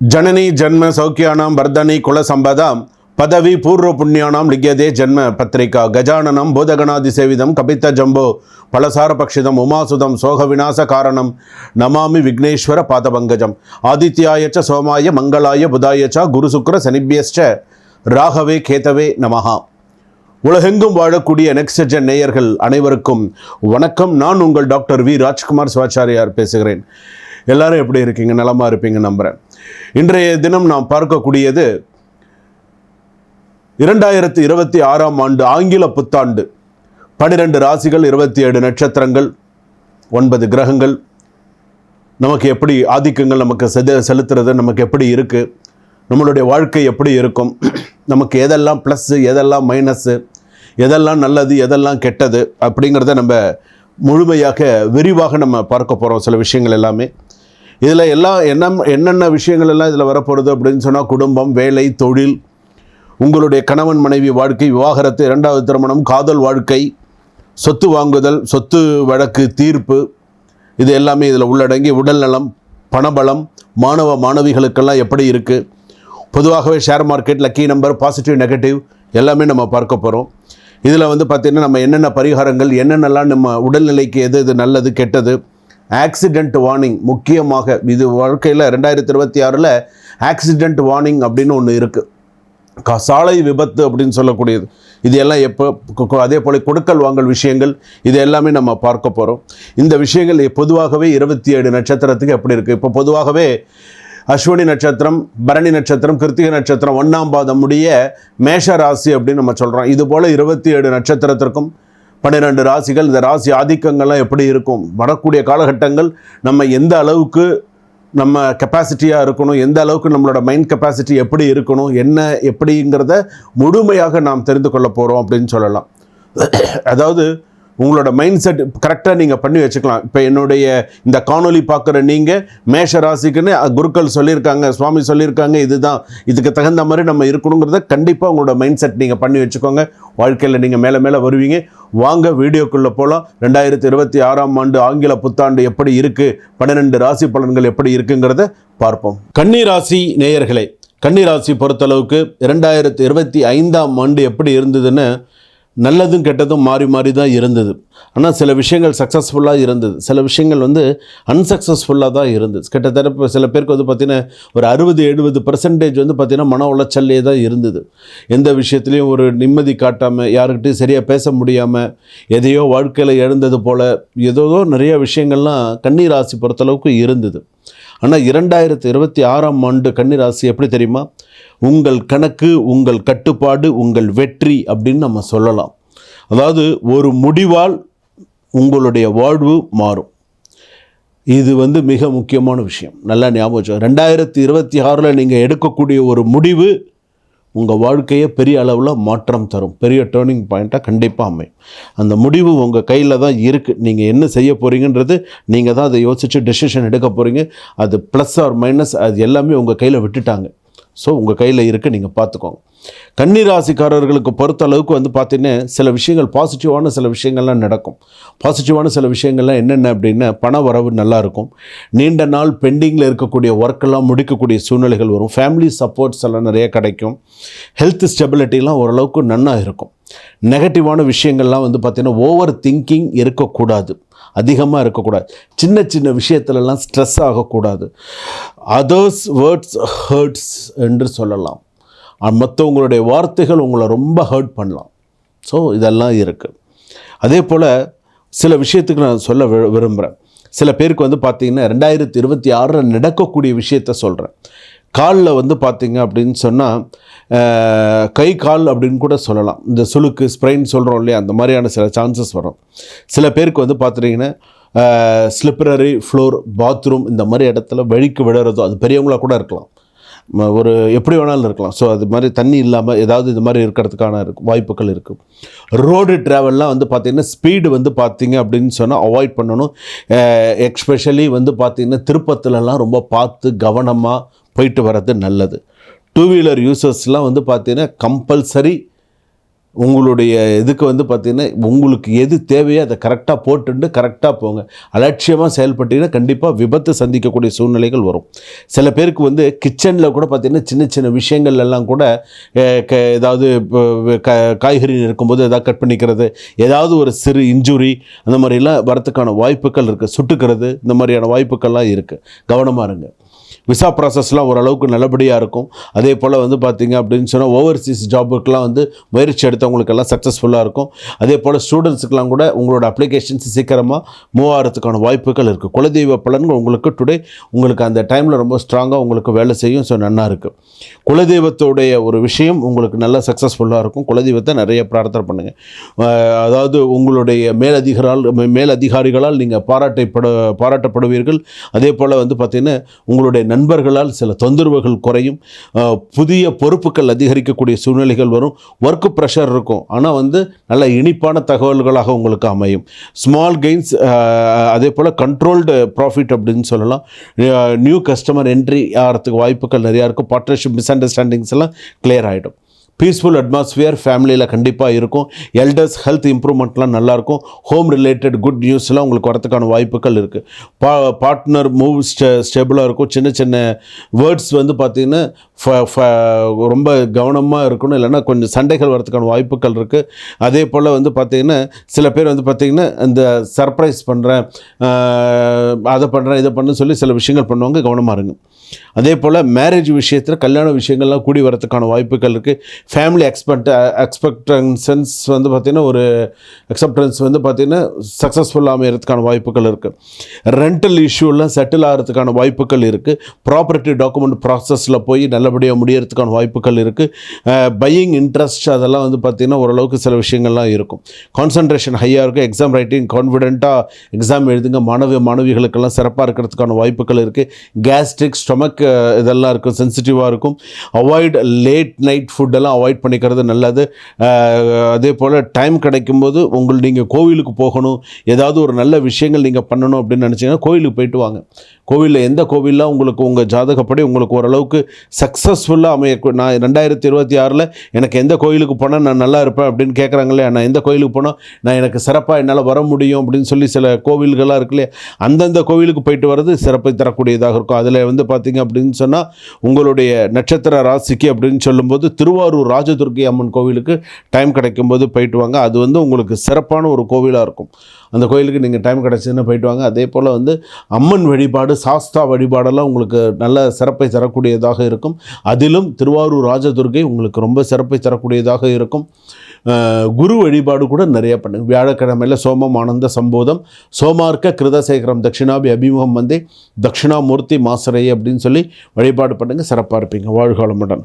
ஜனனி ஜென்ம சௌக்கியானாம் வர்தனி குலசம்பதாம் பதவி பூர்வ புண்ணியானாம் லிங்கதே ஜன்ம பத்திரிகா கஜானனம் பூதகணாதி சேவிதம் கபித்த ஜம்போ பலசார பக்ஷிதம் உமாசுதம் சோக விநாச காரணம் நமாமி விக்னேஸ்வர பாதபங்கஜம் ஆதித்யாயச்ச சோமாய மங்களாய புதாயச்சா குரு சுக்கர சனிபியஸ்ச ராகவே கேதவே நமஹா. உலகெங்கும் வாழக்கூடிய நெக்ஸ்டஜன் நேயர்கள் அனைவருக்கும் வணக்கம். நான் உங்கள் டாக்டர் வி. ராஜ்குமார் சிவாச்சாரியார் பேசுகிறேன். எல்லாரும் எப்படி இருக்கீங்க? நலமா இருப்பீங்க நம்புகிறேன் இன்றைய தினம் நாம் பார்க்கக்கூடியது இரண்டாயிரத்தி இருபத்தி ஆறாம் ஆண்டு ஆங்கில புத்தாண்டு. பன்னிரெண்டு ராசிகள் இருபத்தி ஏழு நட்சத்திரங்கள் ஒன்பது கிரகங்கள். நமக்கு எப்படி ஆதிக்கங்கள் நமக்கு செது செலுத்துறது நமக்கு எப்படி இருக்குது நம்மளுடைய வாழ்க்கை எப்படி இருக்கும்? நமக்கு எதெல்லாம் ப்ளஸ்ஸு எதெல்லாம் மைனஸ்ஸு எதெல்லாம் நல்லது எதெல்லாம் கெட்டது அப்படிங்கிறத நம்ம முழுமையாக விரிவாக நம்ம பார்க்க போகிறோம் சில விஷயங்கள் எல்லாமே. இதில் எல்லாம் என்ன என்னென்ன விஷயங்கள் எல்லாம் இதில் வரப்போகிறது அப்படின்னு சொன்னால் குடும்பம் வேலை தொழில் உங்களுடைய கணவன் மனைவி வாழ்க்கை விவாகரத்து இரண்டாவது திருமணம் காதல் வாழ்க்கை சொத்து வாங்குதல் சொத்து வழக்கு தீர்ப்பு இது எல்லாமே இதில் உள்ளடங்கி உடல் நலம் பணபலம் மாணவ மாணவிகளுக்கெல்லாம் எப்படி இருக்குது பொதுவாகவே share market lucky number positive negative எல்லாமே நம்ம பார்க்க போகிறோம் இதில் வந்து பார்த்திங்கன்னா நம்ம என்னென்ன பரிகாரங்கள் என்னென்னலாம் நம்ம உடல்நிலைக்கு எது எது நல்லது கெட்டது ஆக்சிடெண்ட் வார்னிங் முக்கியமாக இது வாழ்க்கையில் ரெண்டாயிரத்தி இருபத்தி ஆறில் ஆக்சிடெண்ட் வார்னிங் அப்படின்னு ஒன்று இருக்குது க- சாலை விபத்து அப்படின்னு சொல்லக்கூடியது. இது எல்லாம் எப்போ அதே போல் கொடுக்கல் வாங்கல் விஷயங்கள் இது எல்லாமே நம்ம பார்க்க போகிறோம் இந்த விஷயங்கள் பொதுவாகவே இருபத்தி ஏழு நட்சத்திரத்துக்கு எப்படி இருக்குது இப்போ பொதுவாகவே அஸ்வினி நட்சத்திரம் பரணி நட்சத்திரம் கிருத்திகை நட்சத்திரம் ஒன்றாம் பாதம் உடைய மேஷ ராசி அப்படின்னு நம்ம சொல்கிறோம் இது போல் இருபத்தி ஏழு நட்சத்திரத்திற்கும் பன்னிரெண்டு ராசிகள் இந்த ராசி ஆதிக்கங்கள்லாம் எப்படி இருக்கும்? வரக்கூடிய காலகட்டங்கள் நம்ம எந்த அளவுக்கு நம்ம கெப்பாசிட்டியாக இருக்கணும்? எந்த அளவுக்கு நம்மளோட மைண்ட் கெப்பாசிட்டி எப்படி இருக்கணும்? என்ன எப்படிங்கிறத முழுமையாக நாம் தெரிந்து கொள்ள போகிறோம் அப்படின்னு சொல்லலாம். அதாவது உங்களோட மைண்ட் செட் கரெக்டாக நீங்கள் பண்ணி வச்சுக்கலாம். இப்போ என்னுடைய இந்த காணொலி பார்க்குற நீங்கள் மேஷ ராசிக்குன்னு குருக்கள் சொல்லியிருக்காங்க சுவாமி சொல்லியிருக்காங்க இதுதான். இதுக்கு தகுந்த மாதிரி நம்ம இருக்கணுங்கிறத கண்டிப்பாக உங்களோட மைண்ட் செட் நீங்கள் பண்ணி வச்சுக்கோங்க. வாழ்க்கையில் நீங்கள் மேலே மேலே வருவீங்க. வாங்க வீடியோக்குள்ளே போகலாம் ரெண்டாயிரத்தி இருபத்தி ஆறாம் ஆண்டு ஆங்கில புத்தாண்டு எப்படி இருக்குது பன்னிரெண்டு ராசி பலன்கள் எப்படி இருக்குங்கிறத பார்ப்போம். கன்னி ராசி நேயர்களே கன்னி ராசி பொறுத்தளவுக்கு இரண்டாயிரத்தி இருபத்தி ஐந்தாம் ஆண்டு எப்படி இருந்ததுன்னு நல்லதும் கெட்டதும் மாறி மாறி தான் இருந்தது. ஆனால் சில விஷயங்கள் சக்ஸஸ்ஃபுல்லாக இருந்தது. சில விஷயங்கள் வந்து அன்சக்ஸஸ்ஃபுல்லாக தான் இருந்தது. கிட்டத்தட்ட இப்போ சில பேருக்கு வந்து பார்த்திங்கன்னா ஒரு அறுபது எழுபது பர்சன்டேஜ் வந்து பார்த்திங்கன்னா மன உளைச்சல்லே தான் இருந்தது. எந்த விஷயத்துலையும் ஒரு நிம்மதி காட்டாமல் யாருக்கிட்டையும் சரியாக பேச முடியாமல் எதையோ வாழ்க்கையில் இழந்தது போல் ஏதோ நிறைய விஷயங்கள்லாம் கண்ணீர் ஆசி பொறுத்தளவுக்கு இருந்தது. ஆனால் இரண்டாயிரத்தி இருபத்தி ஆறாம் ஆண்டு கன்னிராசி எப்படி தெரியுமா? உங்கள் கணக்கு உங்கள் கட்டுப்பாடு உங்கள் வெற்றி அப்படின்னு நம்ம சொல்லலாம். அதாவது ஒரு முடிவால் உங்களுடைய வாழ்வு மாறும். இது வந்து மிக முக்கியமான விஷயம். நல்லா ஞாபகம் வச்சுக்கோங்க ரெண்டாயிரத்தி இருபத்தி ஆறில் நீங்கள் எடுக்கக்கூடிய ஒரு முடிவு உங்கள் வாழ்க்கையை பெரிய அளவில் மாற்றம் தரும். பெரிய டேர்னிங் பாயிண்ட்டாக கண்டிப்பாக அமையும். அந்த முடிவு உங்கள் கையில் தான் இருக்குது நீங்கள் என்ன செய்ய போகிறீங்கன்றது நீங்கள் தான் அதை யோசித்து டெசிஷன் எடுக்க போகிறீங்க அது ப்ளஸ் ஆர் மைனஸ் அது எல்லாமே உங்கள் கையில் விட்டுட்டாங்க. ஸோ உங்கள் கையில் இருக்குது நீங்கள் பார்த்துக்கோங்க. கன்னி ராசிக்காரர்களுக்கு பொறுத்த அளவுக்கு வந்து பார்த்தீங்கன்னா சில விஷயங்கள் பாசிட்டிவான சில விஷயங்கள்லாம் நடக்கும். பாசிட்டிவான சில விஷயங்கள்லாம் என்னென்ன அப்படின்னா பண வரவு நல்லாயிருக்கும் நீண்ட நாள் பெண்டிங்கில் இருக்கக்கூடிய ஒர்க்கெல்லாம் முடிக்கக்கூடிய சூழ்நிலைகள் வரும். ஃபேமிலி சப்போர்ட்ஸ் எல்லாம் நிறைய கிடைக்கும். ஹெல்த் ஸ்டெபிலிட்டிலாம் ஓரளவுக்கு நன்னாக இருக்கும். நெகட்டிவான விஷயங்கள்லாம் வந்து பார்த்திங்கன்னா ஓவர் திங்கிங் இருக்கக்கூடாது. அதிகமாக இருக்கக்கூடாது. சின்ன சின்ன விஷயத்துலலாம் ஸ்ட்ரெஸ் ஆகக்கூடாது. அதர்ஸ் வேர்ட்ஸ் ஹர்ட்ஸ் என்று சொல்லலாம். மற்றவங்களுடைய வார்த்தைகள் உங்களை ரொம்ப ஹர்ட் பண்ணலாம். ஸோ இதெல்லாம் இருக்குது அதே போல் சில விஷயத்துக்கு நான் சொல்ல வி விரும்புகிறேன் சில பேருக்கு வந்து பார்த்திங்கன்னா ரெண்டாயிரத்தி இருபத்தி ஆறில் நடக்கக்கூடிய விஷயத்த சொல்கிறேன் காலில் வந்து பார்த்திங்க அப்படின்னு சொன்னால் கை கால் அப்படின்னு கூட சொல்லலாம். இந்த சுளுக்கு ஸ்ப்ரெயின் சொல்கிறோம் இல்லையா? அந்த மாதிரியான சில சான்சஸ் வரும். சில பேருக்கு வந்து பார்த்துட்டிங்கன்னா ஸ்லிப்பரரி ஃப்ளோர் பாத்ரூம் இந்த மாதிரி இடத்துல வழிக்கு விழுறதோ அது பெரியவங்களாக கூட இருக்கலாம். ஒரு எப்படி வேணாலும் இருக்கலாம். ஸோ அது மாதிரி தண்ணி இல்லாமல் ஏதாவது இது மாதிரி இருக்கிறதுக்கான இருக்கு வாய்ப்புகள் இருக்குது ரோடு ட்ராவல்லாம் வந்து பார்த்திங்கன்னா ஸ்பீடு வந்து பார்த்திங்க அப்படின்னு சொன்னால் அவாய்ட் பண்ணணும். எக்ஸ்பெஷலி வந்து பார்த்திங்கன்னா திருப்பத்துலலாம் ரொம்ப பார்த்து கவனமாக போயிட்டு வர்றது நல்லது. டூ வீலர் யூசர்ஸ்லாம் வந்து பார்த்தீங்கன்னா கம்பல்சரி உங்களுடைய இதுக்கு வந்து பார்த்திங்கன்னா உங்களுக்கு எது தேவையோ அதை கரெக்டாக போட்டுண்டு கரெக்டாக போங்க. அலட்சியமாக செயல்பட்டீங்கன்னா கண்டிப்பாக விபத்து சந்திக்கக்கூடிய சூழ்நிலைகள் வரும். சில பேருக்கு வந்து கிச்சனில் கூட பார்த்திங்கன்னா சின்ன சின்ன விஷயங்கள் எல்லாம் கூட க- ஏதாவது க காய்கறி இருக்கும்போது எதாவது கட் பண்ணிக்கிறது ஏதாவது ஒரு சிறு இன்ஜுரி அந்த மாதிரிலாம் வரத்துக்கான வாய்ப்புகள் இருக்குது சுட்டுக்கிறது இந்த மாதிரியான வாய்ப்புகள்லாம் இருக்குது கவனமாக இருங்க. விசா ப்ராசஸ்லாம் ஓரளவுக்கு நல்லபடியாக இருக்கும். அதே போல் வந்து பார்த்தீங்க அப்படின்னு சொன்னால் ஓவர்சீஸ் ஜாபுக்கெலாம் வந்து முயற்சி எடுத்தவங்களுக்கெல்லாம் சக்ஸஸ்ஃபுல்லாக இருக்கும். அதே போல் ஸ்டூடெண்ட்ஸுக்கெலாம் கூட உங்களோட அப்ளிகேஷன்ஸ் சீக்கிரமாக மூவ் ஆகிறதுக்கான வாய்ப்புகள் இருக்குது குலதெய்வ பலன்கள் உங்களுக்கு டுடே உங்களுக்கு அந்த டைமில் ரொம்ப ஸ்ட்ராங்காக உங்களுக்கு வேலை செய்யும். ஸோ நன்னா இருக்குது குலதெய்வத்தோடைய ஒரு விஷயம் உங்களுக்கு நல்ல சக்ஸஸ்ஃபுல்லாக இருக்கும். குலதெய்வத்தை நிறைய பிரார்த்தனை பண்ணுங்கள் அதாவது உங்களுடைய மேலதிகாரால் மேலதிகாரிகளால் நீங்கள் பாராட்டப்பட பாராட்டப்படுவீர்கள். அதே போல் வந்து பார்த்திங்கன்னா உங்களுடைய நண்பர்களால் சில தொந்தரவுகள் குறையும். புதிய பொறுப்புகள் அதிகரிக்கக்கூடிய சூழ்நிலைகள் வரும். ஒர்க் ப்ரெஷர் இருக்கும். ஆனால் வந்து நல்ல இனிப்பான தகவல்களாக உங்களுக்கு அமையும். ஸ்மால் கெயின்ஸ் அதே போல் கண்ட்ரோல்டு ப்ராஃபிட் அப்படின்னு சொல்லலாம். நியூ கஸ்டமர் என்ட்ரி ஆகிறதுக்கு வாய்ப்புகள் நிறையா இருக்கும். பார்ட்னர்ஷிப் மிஸ் அண்டர்ஸ்டாண்டிங்ஸ் எல்லாம் கிளியர் ஆகிடும் பீஸ்ஃபுல் அட்மாஸ்ஃபியர் ஃபேமிலியில் கண்டிப்பாக இருக்கும். எல்டர்ஸ் ஹெல்த் இம்ப்ரூவ்மெண்ட்லாம் நல்லாயிருக்கும் ஹோம் ரிலேட்டட் குட் நியூஸ்லாம் உங்களுக்கு வரத்துக்கான வாய்ப்புகள் இருக்குது பா பார்ட்னர் மூவ் ஸ்டே ஸ்டேபிளாக இருக்கும். சின்ன சின்ன வேர்ட்ஸ் வந்து பார்த்திங்கன்னா ஃப- ஃப- ரொம்ப கவனமாக இருக்கணும். இல்லைன்னா கொஞ்சம் சண்டைகள் வரதுக்கான வாய்ப்புகள் இருக்குது அதே போல் வந்து பார்த்திங்கன்னா சில பேர் வந்து பார்த்திங்கன்னா இந்த சர்ப்ரைஸ் பண்ணுறேன் அதை பண்ணுறேன் இதை பண்ணு சொல்லி சில விஷயங்கள் பண்ணுவாங்க. கவனமாக இருங்க. அதே போல் மேரேஜ் விஷயத்தில் கல்யாண விஷயங்கள்லாம் கூடி வரதுக்கான வாய்ப்புகள் இருக்குது ஃபேமிலி எக்ஸ்பெக்ட் எக்ஸ்பெக்டன்சன்ஸ் வந்து பார்த்திங்கன்னா ஒரு அக்செப்டன்ஸ் வந்து பார்த்திங்கன்னா சக்ஸஸ்ஃபுல்லாக அமையறதுக்கான வாய்ப்புகள் இருக்குது ரெண்டல் இஷ்யூலாம் செட்டில் ஆகிறதுக்கான வாய்ப்புகள் இருக்குது ப்ராப்பர்ட்டி டாக்குமெண்ட் ப்ராசஸில் போய் நல்லபடியாக முடியறதுக்கான வாய்ப்புகள் இருக்குது பையிங் இன்ட்ரெஸ்ட் அதெல்லாம் வந்து பார்த்திங்கன்னா ஓரளவுக்கு சில விஷயங்கள்லாம் இருக்கும். கான்சன்ட்ரேஷன் ஹையாக இருக்கும். எக்ஸாம் ரைட்டிங் கான்ஃபிடென்ட்டாக எக்ஸாம் எழுதுங்க. மாணவ மாணவிகளுக்கெல்லாம் சிறப்பாக இருக்கிறதுக்கான வாய்ப்புகள் இருக்குது கேஸ்ட்ரிக் ஸ்டொமக் இதெல்லாம் இருக்கும் சென்சிட்டிவாக இருக்கும். அவாய்ட் லேட் நைட் ஃபுட்டெல்லாம் அவாய்ட் பண்ணிக்கிறது நல்லது. அதே போல் டைம் கிடைக்கும்போது உங்கள் நீங்கள் கோவிலுக்கு போகணும் ஏதாவது ஒரு நல்ல விஷயங்கள் நீங்கள் பண்ணணும் அப்படின்னு நினச்சிங்கன்னா கோவிலுக்கு போயிட்டு வாங்க. கோவிலில் எந்த கோவில்லாம் உங்களுக்கு உங்கள் ஜாதகப்படி உங்களுக்கு ஓரளவுக்கு சக்ஸஸ்ஃபுல்லாக அமைய நான் ரெண்டாயிரத்தி இருபத்தி ஆறில் எனக்கு எந்த கோயிலுக்கு போனால் நான் நல்லா இருப்பேன் அப்படின்னு கேட்குறாங்களே நான் எந்த கோயிலுக்கு போனால் நான் எனக்கு சிறப்பாக என்னால் வர முடியும் அப்படின்னு சொல்லி சில கோவில்களாக இருக்கு இல்லையா? அந்தந்த கோவிலுக்கு போயிட்டு வர்றது சிறப்பை தரக்கூடியதாக இருக்கும். அதில் வந்து பார்த்தீங்க அப்படின்னு சொன்னால் உங்களுடைய நட்சத்திர ராசிக்கு அப்படின்னு சொல்லும்போது திருவாரூர் ராஜதுர்க்கை அம்மன் கோவிலுக்கு டைம் கிடைக்கும்போது போயிட்டு வாங்க. அது வந்து உங்களுக்கு சிறப்பான ஒரு கோவிலாக இருக்கும். அந்த கோயிலுக்கு நீங்கள் டைம் கிடச்சதுன்னா போயிட்டு வாங்க. அதே போல் வந்து அம்மன் வழிபாடு சாஸ்தா வழிபாடெல்லாம் உங்களுக்கு நல்ல சிறப்பை தரக்கூடியதாக இருக்கும். அதிலும் திருவாரூர் ராஜதுர்கை உங்களுக்கு ரொம்ப சிறப்பை தரக்கூடியதாக இருக்கும். குரு வழிபாடு கூட நிறைய பண்ணுங்க. வியாழக்கிழமையில் சோமம் ஆனந்த சம்போதம் சோமார்க்க கிருதசேகரம் தட்சிணாபி அபிமுகம் வந்தே தட்சிணாமூர்த்தி மாசரை அப்படின்னு சொல்லி வழிபாடு பண்ணுங்கள் சிறப்பாக இருப்பீங்க. வாழ்காலமுடன்.